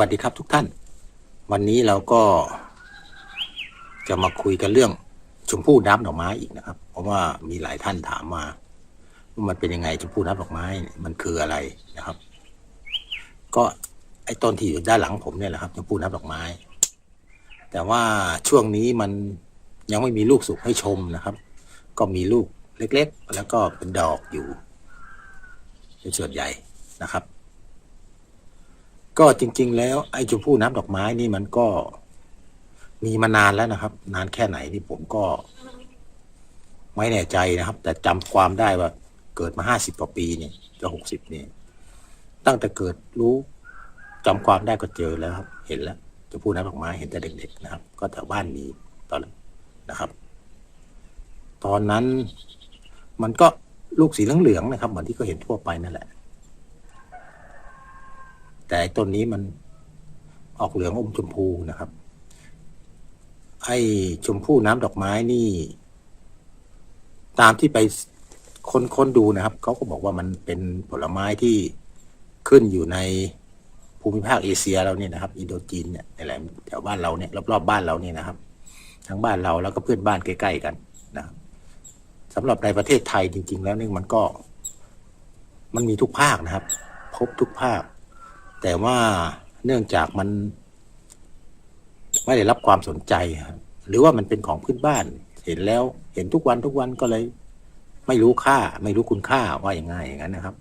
วัสดีครับทุกท่าน วันนี้เราก็ จะมาคุยกันเรื่องชมพู่น้ำดอกไม้อีกนะครับ เพราะว่ามีหลายท่านถามมาว่ามันเป็นยังไงชมพู่น้ำดอกไม้เนี่ยมันคืออะไรนะครับ ก็ไอ้ต้นที่อยู่ด้านหลังผมเนี่ยแหละครับชมพู่น้ำดอกไม้ แต่ว่าช่วงนี้มันยังไม่มีลูกสุกให้ชมนะครับ ก็มีลูกเล็ก ๆ แล้วก็เป็นดอกอยู่เป็นส่วนใหญ่นะครับ ก็จริง ๆ แล้วไอ้ชมพู่น้ำดอกไม้นี่มันก็มีมานานแล้วนะครับ นานแค่ไหนนี่ผมก็ ไม่แน่ใจนะครับ แต่จำความได้ว่า เกิดมาห้าสิบกว่าปีเนี่ยจะหกสิบเนี่ยตั้งแต่เกิดรู้จำความได้ก็เจอแล้วครับ เห็นแล้วชมพู่น้ำดอกไม้เห็นแต่เด็กๆนะครับ ก็แถวบ้านมีตอนนั้นนะครับ ตอนนั้นมันก็ลูกสีเหลืองๆนะครับ เหมือนที่เขาเห็นทั่วไปนั่นแหละ แต่ต้นนี้มันออกเหลืองอมชมพูนะครับ ไอ้ชมพูน้ำดอกไม้นี่ ตามที่ไปค้นค้นดูนะครับเขาก็บอกว่ามันเป็นผลไม้ที่ขึ้นอยู่ในภูมิภาคเอเชียเราเนี่ยนะครับ อินโดจีนเนี่ยในแหละแถวบ้านเราเนี่ยรอบๆบ้านเราเนี่ยนะครับ ทั้งบ้านเราแล้วก็เพื่อนบ้านใกล้ๆกันนะครับสำหรับในประเทศไทยจริง ๆ แล้วนี่มันก็ มันมีทุกภาคนะครับ พบทุกภาค แต่ว่าเนื่องจากมัน ไม่ได้รับความสนใจครับหรือว่ามันเป็นของพื้นบ้าน เห็นแล้ว เห็นทุกวันทุกวันก็เลย ไม่รู้ค่า ไม่รู้คุณค่าว่าอย่างไงอย่างนั้นนะครับ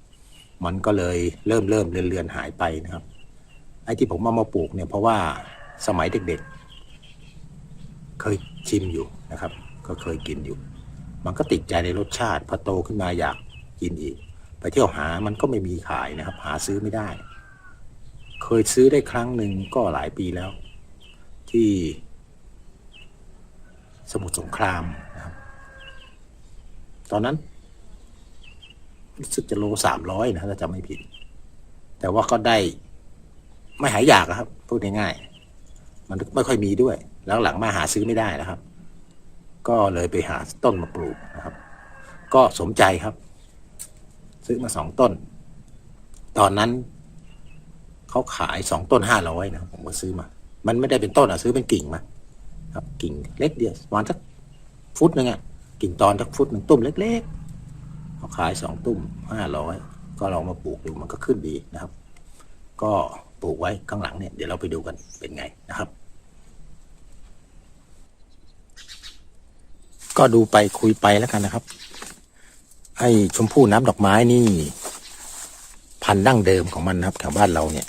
มันก็เลยเริ่มเริ่มเลือนเลือนหายไปนะครับ ไอ้ที่ผมเอามาปลูกเนี่ย เพราะว่าสมัยเด็กๆ เคยชิมอยู่นะครับ ก็เคยกินอยู่ มันก็ติดใจในรสชาติพอโตขึ้นมาอยากกินอีก ไปเที่ยวหามันก็ไม่มีขายนะครับ หาซื้อไม่ได้ เคยซื้อได้ครั้งหนึ่งก็หลายปีแล้ว ที่สมุทรสงครามนะครับ ตอนนั้นรู้สึกจะโลสามร้อยนะถ้าจำไม่ผิด แต่ว่าก็ได้ไม่หายอยากอะครับ พูดง่ายๆมันไม่ค่อยมีด้วย แล้วหลังมาหาซื้อไม่ได้นะครับ ก็เลยไปหาต้นมาปลูกนะครับ ก็สมใจครับ ซื้อมาสองต้น ตอนนั้น เขาขายสองต้นห้าร้อยนะผมก็ซื้อมา มันไม่ได้เป็นต้นอะซื้อเป็นกิ่งมาครับ กิ่งเล็กเดียวประมาณสักฟุตหนึงอะกิ่งตอนสักฟุตหนึ่งตุ้มเล็กๆเขาขายสองตุ้มห้าร้อยก็ลองมาปลูกดูมันก็ขึ้นดีนะครับ ก็ปลูกไว้ข้างหลังเนี่ยเดี๋ยวเราไปดูกันเป็นไงนะครับ ก็ดูไปคุยไปแล้วกันนะครับ ไอ้ชมพู่น้ำดอกไม้นี่ พันธุ์ดั้งเดิมของมันนะครับแถวบ้านเราเนี่ย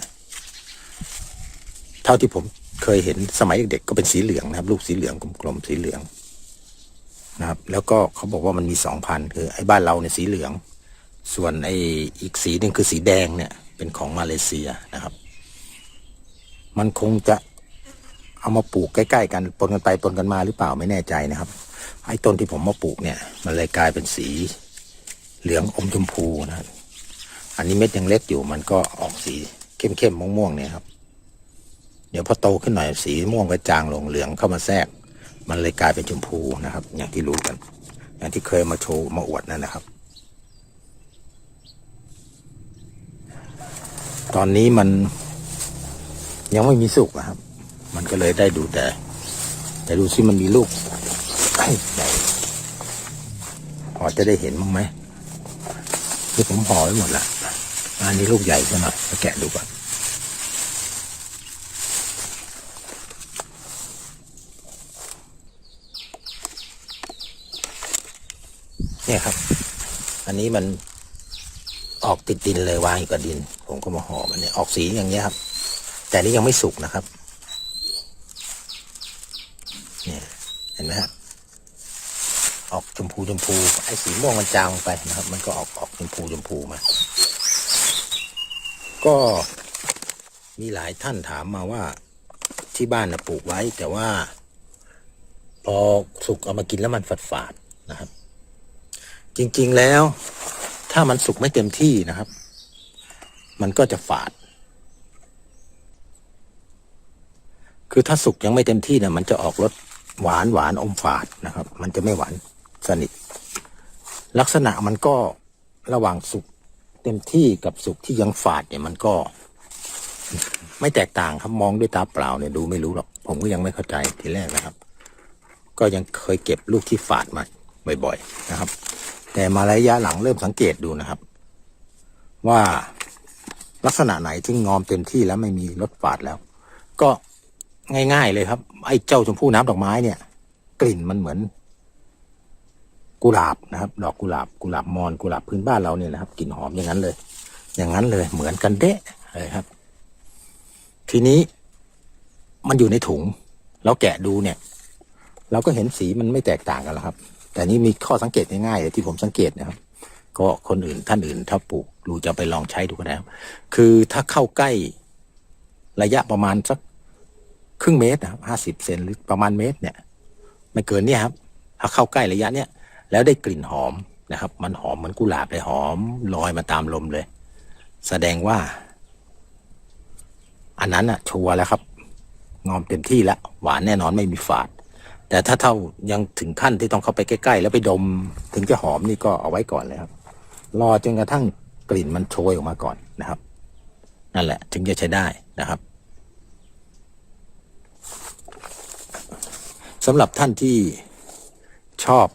เท่าที่ผมเคยเห็นสมัยเด็กๆก็เป็นสีเหลืองนะครับ ลูกสีเหลืองกลมๆสีเหลืองนะครับ แล้วก็เขาบอกว่ามันมีสองพันคือไอ้บ้านเราเนี่ยสีเหลือง ส่วนไอ้อีกสีหนึ่งคือสีแดงเนี่ย เป็นของมาเลเซียนะครับ มันคงจะเอามาปลูกใกล้ๆกันปนกันไปปนกันมาหรือเปล่าไม่แน่ใจนะครับ ไอ้ต้นที่ผมมาปลูกเนี่ย มันเลยกลายเป็นสีเหลืองอมชมพูนะอันนี้เม็ดยังเล็กอยู่มันก็ออกสีเข้มๆม่วงๆเนี่ยครับ ดี๋ยวพอโตขึ้นหน่อยสีม่วงก็จางลงเหลืองเข้ามาแทรก มันเลยกลายเป็นชมพูนะครับ อย่างที่รู้กัน อย่างที่เคยมาโชว์มาอวดนั่นนะครับ ตอนนี้มันยังไม่มีสุกนะครับ มันก็เลยได้ดูแต่ แต่ดูซิมันมีลูกใหญ่พอจะได้เห็นบ้งไหมคือผมห่อไว้หมดละอันนี้ลูกใหญ่ซะหน่อยมาแกะดูก่อน เนี่ยครับ อันนี้มันออกติดดินเลยวางอยู่กับดิน ผมก็มาห่อมันเนี่ยออกสีอย่างเงี้ยครับ แต่นี่ยังไม่สุกนะครับ เนี่ยเห็นไหมครับออกชมพูชมพูไอ้สีม่วงมันจางไปนะครับ มันก็ออกออกชมพูชมพูมา ก็มีหลายท่านถามมาว่าที่บ้านนะปลูกไว้ แต่ว่า พอสุกเอามากินแล้วมันฝาดฝาดนะครับ จริง ๆแล้ว ถ้ามันสุกไม่เต็มที่นะครับ มันก็จะฝาด คือถ้าสุกยังไม่เต็มที่เนี่ยมันจะออกรสหวานหวานอมฝาดนะครับ มันจะไม่หวานสนิท ลักษณะมันก็ระหว่างสุกเต็มที่กับสุกที่ยังฝาดเนี่ยมันก็ ไม่แตกต่างครับมองด้วยตาเปล่าเนี่ยดูไม่รู้หรอก ผมก็ยังไม่เข้าใจทีแรกนะครับ ก็ยังเคยเก็บลูกที่ฝาดมาบ่อย ๆ นะครับ แต่มาระยะหลังเริ่มสังเกตดูนะครับ ว่าลักษณะไหนที่งอมเต็มที่แล้วไม่มีรสฝาดแล้ว ก็ง่ายๆเลยครับ ไอ้เจ้าชมพู่น้ำดอกไม้เนี่ย กลิ่นมันเหมือน กุหลาบนะครับ ดอกกุหลาบกุหลาบมอนกุหลาบพื้นบ้านเราเนี่ยนะครับกลิ่นหอมอย่างนั้นเลย อย่างนั้นเลย เหมือนกันเดะเลยครับ ทีนี้มันอยู่ในถุง แล้วแกะดูเนี่ย เราก็เห็นสีมันไม่แตกต่างกันแล้วครับ แต่นี่มีข้อสังเกตง่ายๆที่ผมสังเกตนะครับก็คนอื่นท่านอื่นถ้าปลูกรู้จะไปลองใช้ดูก็ได้ครับคือถ้าเข้าใกล้ระยะประมาณสักครึ่งเมตรนะครับห้าสิบเซนหรือประมาณเมตรเนี่ย ไม่เกินเนี่ยครับ ถ้าเข้าใกล้ระยะเนี้ยแล้วได้กลิ่นหอมนะครับ มันหอมเหมือนกุหลาบเลยหอมลอยมาตามลมเลย แสดงว่า อันนั้นอะชัวร์แล้วครับ งอมเต็มที่แล้ว หวานแน่นอนไม่มีฝาด แต่ถ้าเท่ายังถึงขั้นที่ต้องเข้าไปใกล้ ๆ แล้วไปดมถึงจะหอมนี่ก็เอาไว้ก่อนเลยครับ รอจนกระทั่งกลิ่นมันโชยออกมาก่อนนะครับ นั่นแหละ ถึงจะใช้ได้นะครับสำหรับท่านที่ชอบ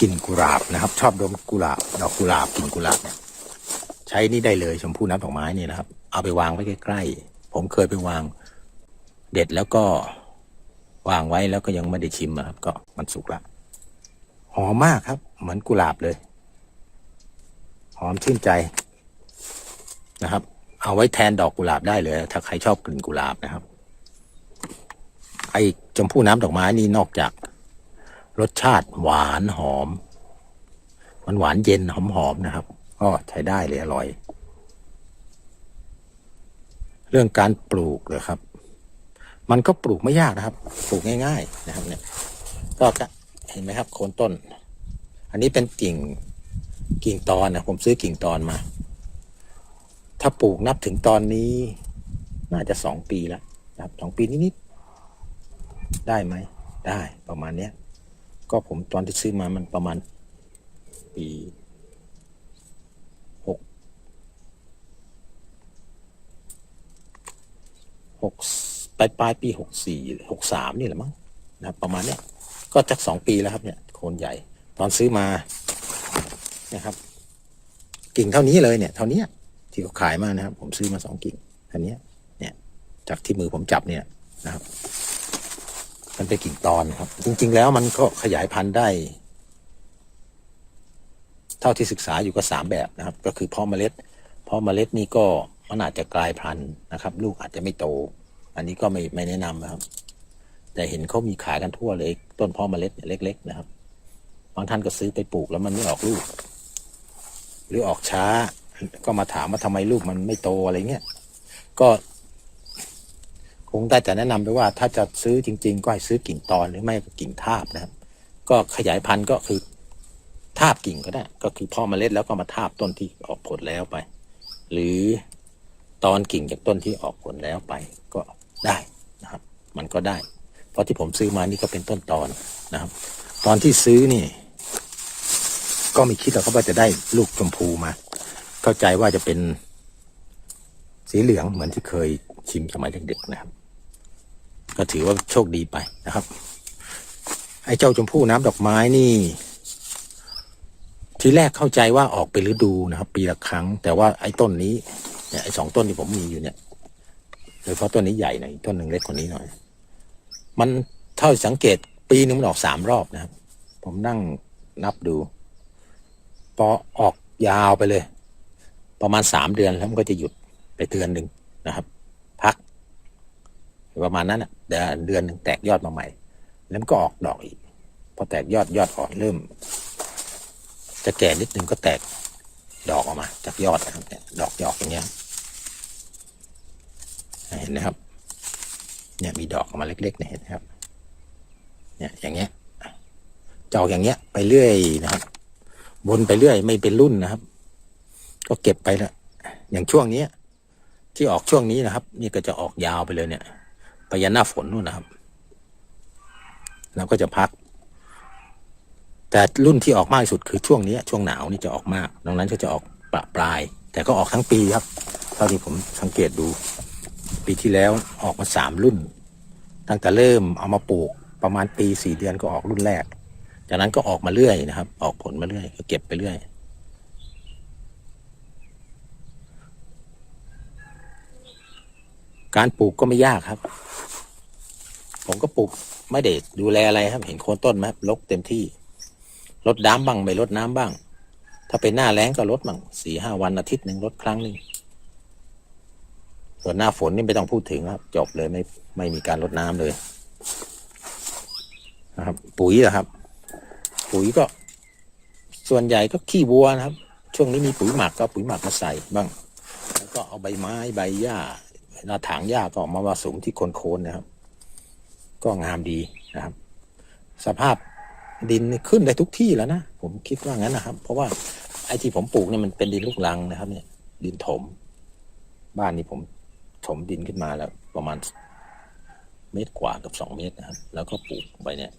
กลิ่นกุหลาบนะครับ ชอบดมกุหลาบดอกกุหลาบกลิ่นกุหลาบเนี่ยใช้นี่ได้เลยชมพู่น้ำดอกไม้นี่นะครับ เอาไปวางไว้ใกล้ๆผมเคยไปวาง เด็ดแล้วก็ วางไว้แล้วก็ยังไม่ได้ชิมอะครับ ก็มันสุกละหอมมากครับ เหมือนกุหลาบเลย หอมชื่นใจนะครับ เอาไว้แทนดอกกุหลาบได้เลย ถ้าใครชอบกลิ่นกุหลาบนะครับ ไอ้ชมพู่น้ำดอกไม้นี่นอกจาก รสชาติหวานหอมมันหวานเย็นหอมหอมๆนะครับก็ใช้ได้เลยอร่อย เรื่องการปลูกเลยครับ มันก็ปลูกไม่ยากนะครับ ปลูกง่าย ๆนะครับ เนี่ย ก็เห็นไหมครับ โคนต้น อันนี้เป็นกิ่งกิ่งตอนนะผมซื้อกิ่งตอนมา ถ้าปลูกนับถึงตอนนี้ น่าจะสองปีแล้วนะครับสองปีนิดๆได้ไหม ได้ประมาณเนี้ย ก็ผมตอนที่ซื้อมามันประมาณ ปีหกหก ปลายปลายปีหกสี่หกสามนี่แหละมั้งนะครับประมาณเนี้ยก็จักสองปีแล้วครับเนี่ยโคนใหญ่ตอนซื้อมานะครับ กิ่งเท่านี้เลยเนี่ย เท่านี้ที่เขาขายมานะครับ ผมซื้อมาสองกิ่งเท่านี้เนี่ย จากที่มือผมจับเนี่ยนะครับ มันเป็นกิ่งตอนครับ จริง ๆ แล้วมันก็ขยายพันธุ์ได้ เท่าที่ศึกษาอยู่ก็สามแบบนะครับ ก็คือเพาะเมล็ดเพาะเมล็ดนี่ก็มันอาจจะกลายพันธุ์นะครับ ลูกอาจจะไม่โต อันนี้ก็ไม่ไม่แนะนำนะครับ แต่เห็นเขามีขายกันทั่วเลยต้นเพาะเมล็ดเนี่ยเล็ก ๆ นะครับ บางท่านก็ซื้อไปปลูกแล้วมันไม่ออกลูก หรือออกช้า ก็มาถามว่าทำไมลูกมันไม่โตอะไรเงี้ยก็คงได้แต่แนะนำไปว่าถ้าจะซื้อจริง ๆ ก็ให้ซื้อกิ่งตอนหรือไม่ก็กิ่งทาบนะครับ ก็ขยายพันธุ์ก็คือทาบกิ่งก็ได้ ก็คือพ่อเมล็ดแล้วก็มาทาบต้นที่ออกผลแล้วไป หรือตอนกิ่งจากต้นที่ออกผลแล้วไป ก็ ได้นะครับ มันก็ได้ เพราะที่ผมซื้อมานี่ก็เป็นต้นตอนนะครับ ตอนที่ซื้อนี่ ก็ไม่คิดหรอกครับว่าจะได้ลูกชมพูมา เข้าใจว่าจะเป็นสีเหลืองเหมือนที่เคยชิมสมัยเด็กๆนะครับ ก็ถือว่าโชคดีไปนะครับ ไอ้เจ้าชมพู่น้ำดอกไม้นี่ ทีแรกเข้าใจว่าออกเป็นฤดูนะครับ ปีละครั้ง แต่ว่าไอ้ต้นนี้เนี่ยไอ้สองต้นที่ผมมีอยู่เนี่ย โดยเฉพาะต้นนี้ใหญ่หน่อยต้นหนึ่งเล็กกว่านี้หน่อย มันเท่าสังเกตปีนึงมันออกสามรอบนะครับ ผมนั่งนับดู พอออกยาวไปเลย ประมาณสามเดือนแล้วมันก็จะหยุดไปเดือนหนึ่งนะครับ พัก ประมาณนั้นอะเดือนเดือนหนึ่งแตกยอดมาใหม่ แล้วมันก็ออกดอกอีก พอแตกยอดยอดอ่อนเริ่ม จะแก่นิดนึงก็แตกดอกออกมา จากยอดนะครับดอกยอกอย่างเงี้ย เห็นไหมครับ เนี่ยมีดอกออกมาเล็กๆเนี่ยเห็นครับ เนี่ยอย่างเงี้ยจอกอย่างเงี้ย ไปเรื่อยนะครับ วนไปเรื่อยไม่เป็นรุ่นนะครับ ก็เก็บไปละอย่างช่วงเนี้ยที่ออกช่วงนี้นะครับ นี่ก็จะออกยาวไปเลยเนี่ยไปยันหน้าฝนนู่นนะครับแล้วก็จะพัก แต่รุ่นที่ออกมากที่สุดคือช่วงนี้ช่วงหนาวนี่จะออกมากดังนั้นก็จะออกปะปลาย แต่ก็ออกทั้งปีครับ เท่าที่ผมสังเกตดู ปีที่แล้วออกมาสามรุ่น ตั้งแต่เริ่มเอามาปลูกประมาณปีสี่เดือนก็ออกรุ่นแรก จากนั้นก็ออกมาเรื่อยนะครับ ออกผลมาเรื่อยก็เก็บไปเรื่อยการปลูกก็ไม่ยากครับ ผมก็ปลูกไม่ได้ดูแลอะไรครับ เห็นโคนต้นไหมครับรกเต็มที่ลดน้ำบ้างไม่ลดน้ำบ้าง ถ้าเป็นหน้าแล้งก็ลดบ้างสี่ห้าวันอาทิตย์หนึ่งลดครั้งหนึ่ง ส่วนหน้าฝนนี่ไม่ต้องพูดถึงครับ จบเลยไม่ไม่มีการลดน้ำเลยนะครับ ปุ๋ยนะครับ ปุ๋ยก็ ส่วนใหญ่ก็ขี้วัวนะครับ ช่วงนี้มีปุ๋ยหมักก็ปุ๋ยหมักมาใส่บ้าง แล้วก็เอาใบไม้ใบหญ้าหน้าถางหญ้าก็เอามาผสมที่โคนๆนะครับ ก็งามดีนะครับ สภาพดินขึ้นได้ทุกที่แล้วนะ ผมคิดว่างั้นนะครับ เพราะว่าไอ้ที่ผมปลูกเนี่ยมันเป็นดินลูกรังนะครับ เนี่ย ดินถม บ้านนี้ผม ถมดินขึ้นมาแล้วประมาณเมตรกว่ากับสองเมตรนะครับ แล้วก็ปลูกไปเนี่ย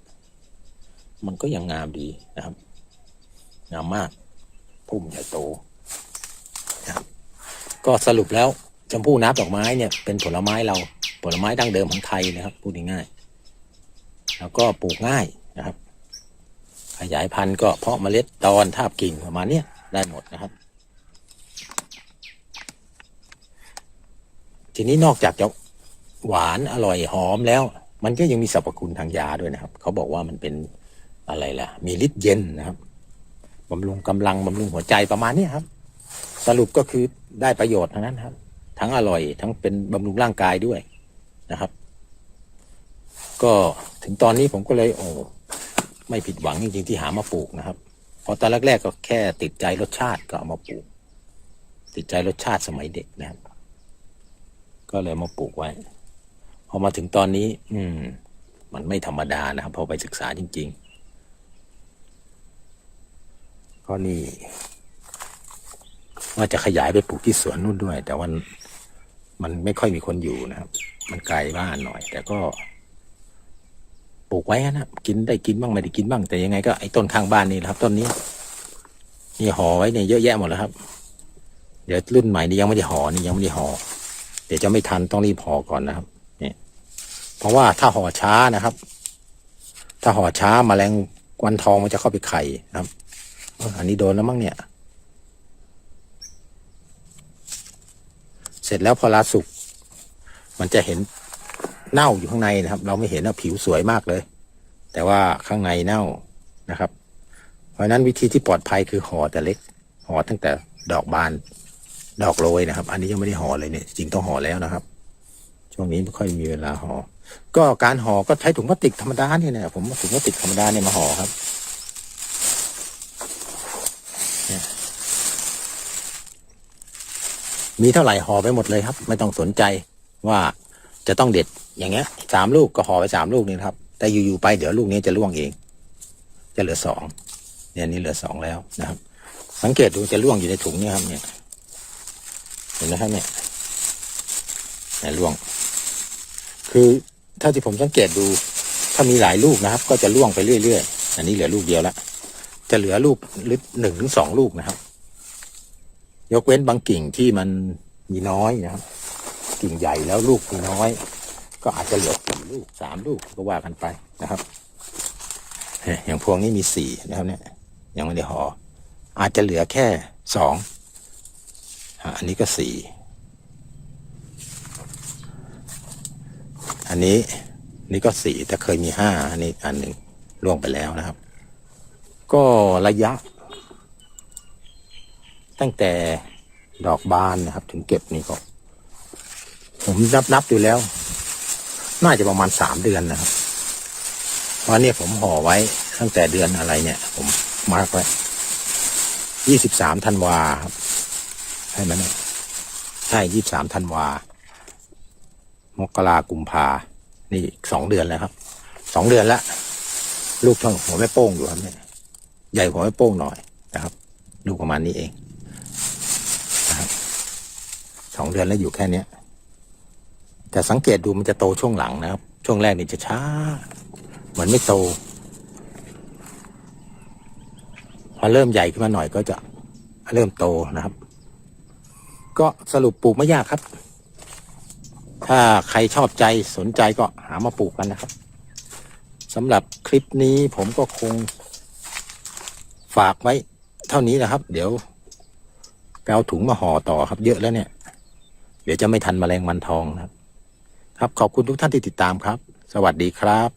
มันก็ยังงามดีนะครับ งามมาก พุ่มใหญ่โตนะครับ ก็สรุปแล้วชมพู่น้ำดอกไม้เนี่ยเป็นผลไม้เราผลไม้ดั้งเดิมของไทยนะครับ พูดง่ายๆแล้วก็ปลูกง่ายนะครับ ขยายพันธุ์ก็เพาะเมล็ดตอนทาบกิ่งประมาณนี้ได้หมดนะครับ ทีนี้นอกจากจะหวานอร่อยหอมแล้ว มันก็ยังมีสรรพคุณทางยาด้วยนะครับ เขาบอกว่ามันเป็นอะไรล่ะ มีฤทธิ์เย็นนะครับบำรุงกำลังบำรุงหัวใจประมาณนี้ครับ สรุปก็คือได้ประโยชน์ทั้งนั้นครับ ทั้งอร่อย ทั้งเป็นบำรุงร่างกายด้วยนะครับ ก็ถึงตอนนี้ผมก็เลยโอ้ไม่ผิดหวังจริงๆที่หามาปลูกนะครับพราะตอนแรกๆก็แค่ติดใจรสชาติก็เอามาปลูก ติดใจรสชาติสมัยเด็กนะครับ ก็เลยมาปลูกไว้ พอมาถึงตอนนี้ อืม มันไม่ธรรมดานะครับ พอไปศึกษาจริง ๆ ก็นี่ ว่าจะขยายไปปลูกที่สวนนู่นด้วย แต่วันมันไม่ค่อยมีคนอยู่นะครับ มันไกลบ้านหน่อย แต่ก็ปลูกไว้นะกินได้กินบ้างไม่ได้กินบ้าง แต่ยังไงก็ไอ้ต้นข้างบ้านนี่แหละครับต้นนี้ นี่ห่อไว้เนี่ยเยอะแยะหมดแล้วครับ เดี๋ยวรุ่นใหม่นี่ยังไม่ได้ห่อนี่ยังไม่ได้ห่อ เดี๋ยวจะไม่ทันต้องรีบห่อก่อนนะครับเนี่ยเพราะว่าถ้าห่อช้านะครับ ถ้าห่อช้าแมลงวันทองมันจะเข้าไปไข่นะครับ อันนี้โดนแล้วมั้งเนี่ย เสร็จแล้วพอลาสุกมันจะเห็นเน่าอยู่ข้างในนะครับ เราไม่เห็นว่าผิวสวยมากเลย แต่ว่าข้างในเน่านะครับ เพราะนั้นวิธีที่ปลอดภัยคือห่อแต่เล็กห่อตั้งแต่ดอกบาน ดอกโรยนะครับ อันนี้ยังไม่ได้ห่อเลยเนี่ยจริงต้องห่อแล้วนะครับ ช่วงนี้ไม่ค่อยมีเวลาห่อก็การห่อก็ใช้ถุงพลาสติกธรรมดาเนี่ยนะผมถุงพลาสติกธรรมดาเนี่ยมาห่อครับมีเท่าไหร่ห่อไปหมดเลยครับ ไม่ต้องสนใจว่าจะต้องเด็ดอย่างเงี้ยสามลูกก็ห่อไปสามลูกนี่ครับ แต่อยู่ๆไปเดี๋ยวลูกนี้จะร่วงเอง จะเหลือสองเนี่ยนนี้เหลือสองแล้วนะครับ สังเกตดูจะร่วงอยู่ในถุงเนี่ยครับเนี่ย เห็นไหมครับเนี่ยเนี่ยร่วง คือถ้าที่ผมสังเกตดู ถ้ามีหลายลูกนะครับ ก็จะร่วงไปเรื่อยๆ อันนี้เหลือลูกเดียวละ จะเหลือลูกหรือหนึ่งถึงสองลูกนะครับ ยกเว้นบางกิ่งที่มันมีน้อยนะครับ กิ่งใหญ่แล้วลูกมีน้อย ก็อาจจะเหลือสี่ลูกสามลูกก็ว่ากันไปนะครับอย่างพวงนี้มีสี่นะครับเนี่ยยังไม่ได้ห่ออาจจะเหลือแค่สอง อันนี้ก็สี่อันนี้นี่ก็สี่แต่เคยมีห้าอันนี้อันหนึ่งล่วงไปแล้วนะครับ ก็ระยะ ตั้งแต่ดอกบานนะครับ ถึงเก็บนี่ก็ ผมนับนับดูแล้ว น่าจะประมาณสามเดือนนะครับเพราะเนี่ยผมห่อไว้ตั้งแต่เดือนอะไรเนี่ย ผมมาร์กไว้ยี่สิบสามธันวาครับ ช่ไหมเนี่ยใช่ยี่สามธันวามกรากุมภานี่สองเดือนแล้วครับ สองเดือนละลูกเท่าหัวแม่โป้งอยู่ครับเนี่ยใหญ่กว่าแม่โป้งหน่อยนะครับลูกประมาณนี้เองสองเดือนแล้วอยู่แค่เนี้ยแต่สังเกตดูมันจะโตช่วงหลังนะครับ ช่วงแรกนี่จะช้าเหมือนไม่โต พอเริ่มใหญ่ขึ้นมาหน่อยก็จะเริ่มโตนะครับ ก็สรุปปลูกไม่ยากครับ ถ้าใครชอบใจสนใจก็หามาปลูกกันนะครับสำหรับคลิปนี้ผมก็คงฝากไว้เท่านี้นะครับ เดี๋ยวไปเอาถุงมาห่อต่อครับ เยอะแล้วเนี่ย เดี๋ยวจะไม่ทันแมลงวันทองนะครับ ครับขอบคุณทุกท่านที่ติดตามครับ สวัสดีครับ